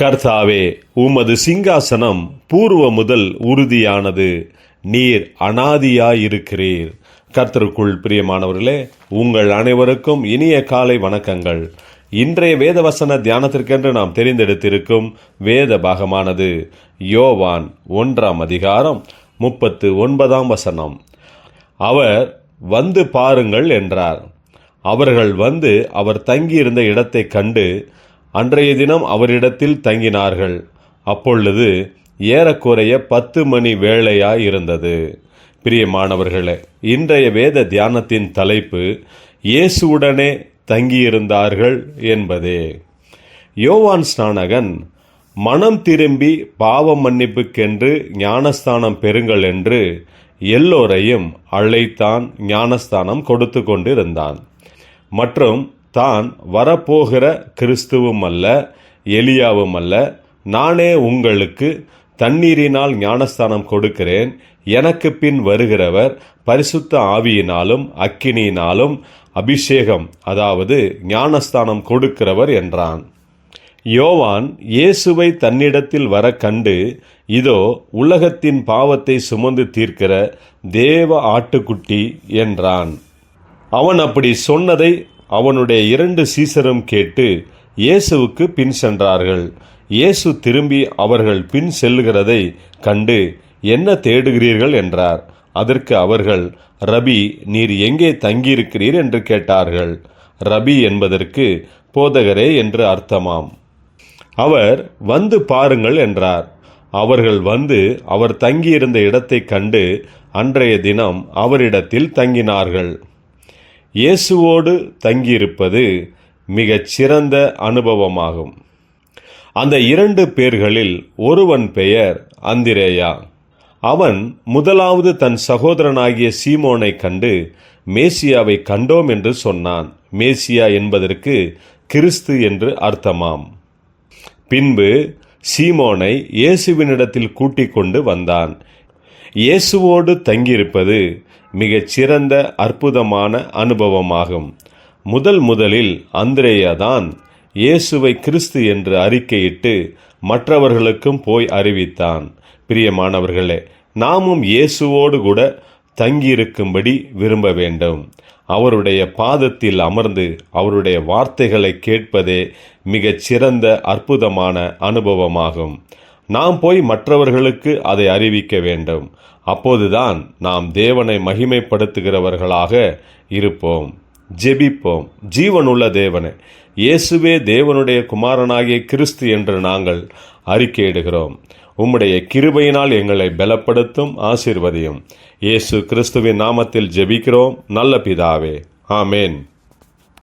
கர்த்தாவே உமது சிங்காசனம் பூர்வ முதல் உறுதியானது. நீர் அனாதியாயிருக்கிறீர். கர்த்தருக்குள் பிரியமானவர்களே உங்கள் அனைவருக்கும் இனிய காலை வணக்கங்கள். இன்றைய வேதவசன தியானத்திற்கென்று நாம் தெரிந்தெடுத்திருக்கும் வேத பாகமானது யோவான் ஒன்றாம் அதிகாரம் முப்பத்து ஒன்பதாம் வசனம். அவர் வந்து பாருங்கள் என்றார். அவர்கள் வந்து அவர் தங்கியிருந்த இடத்தைக் கண்டு அன்றைய தினம் அவரிடத்தில் தங்கினார்கள். அப்பொழுது ஏறக்குறைய பத்து மணி வேளையாயிருந்தது. பிரியமானவர்களே இன்றைய வேத தியானத்தின் தலைப்பு இயேசுவுடனே தங்கியிருந்தார்கள் என்பதே. யோவான் ஸ்நானகன் மனம் திரும்பி பாவ மன்னிப்புக்கென்று ஞானஸ்தானம் பெறுங்கள் என்று எல்லோரையும் அழைத்தான் ஞானஸ்தானம் கொடுத்து கொண்டிருந்தான் மற்றும் தான் வரப்போகிற கிறிஸ்துவும் அல்ல எலியாவும் அல்ல நானே உங்களுக்கு தண்ணீரினால் ஞானஸ்தானம் கொடுக்கிறேன். எனக்கு பின் வருகிறவர் பரிசுத்த ஆவியினாலும் அக்கினியினாலும் அபிஷேகம் அதாவது ஞானஸ்தானம் கொடுக்கிறவர் என்றான். யோவான் இயேசுவை தன்னிடத்தில் வர கண்டு இதோ உலகத்தின் பாவத்தை சுமந்து தீர்க்கிற தேவ ஆட்டுக்குட்டி என்றான். அவன் அப்படி சொன்னதை அவனுடைய இரண்டு சீசரும் கேட்டு இயேசுவுக்கு பின் சென்றார்கள். இயேசு திரும்பி அவர்கள் பின் செல்லுகிறதை கண்டு என்ன தேடுகிறீர்கள்? என்றார். அதற்கு அவர்கள் ரபி நீர் எங்கே தங்கியிருக்கிறீர்? என்று கேட்டார்கள். ரபி என்பதற்கு போதகரே என்று அர்த்தமாம். அவர் வந்து பாருங்கள் என்றார். அவர்கள் வந்து அவர் தங்கியிருந்த இடத்தைக் கண்டு அன்றைய தினம் அவரிடத்தில் தங்கினார்கள். இயேசுவோடு தங்கியிருப்பது மிகச் சிறந்த அனுபவமாகும். அந்த இரண்டு பேர்களில் ஒருவன் பெயர் அந்திரேயா. அவன் முதலாவது தன் சகோதரனாகிய சீமோனை கண்டு மேசியாவை கண்டோம் என்று சொன்னான். மேசியா என்பதற்கு கிறிஸ்து என்று அர்த்தமாம். பின்பு சீமோனை இயேசுவினிடத்தில் கூட்டிக் கொண்டு வந்தான். இயேசுவோடு தங்கியிருப்பது மிகச் சிறந்த அற்புதமான அனுபவமாகும். முதல் முதலில் அந்திரேயா தான் இயேசுவை கிறிஸ்து என்று அறிக்கையிட்டு மற்றவர்களுக்கும் போய் அறிவித்தான். பிரியமானவர்களே நாமும் இயேசுவோடு கூட தங்கியிருக்கும்படி விரும்ப வேண்டும். அவருடைய பாதத்தில் அமர்ந்து அவருடைய வார்த்தைகளை கேட்பதே மிகச் சிறந்த அற்புதமான அனுபவமாகும். நாம் போய் மற்றவர்களுக்கு அதை அறிவிக்க வேண்டும். அப்போதுதான் நாம் தேவனை மகிமைப்படுத்துகிறவர்களாக இருப்போம். ஜெபிப்போம். ஜீவனுள்ள தேவனை இயேசுவே தேவனுடைய குமாரனாகிய கிறிஸ்து என்று நாங்கள் அறிக்கையிடுகிறோம். உம்முடைய கிருபையினால் எங்களை பலப்படுத்தும் ஆசிர்வதியும். இயேசு கிறிஸ்துவின் நாமத்தில் ஜெபிக்கிறோம். நல்ல பிதாவே. ஆமேன்.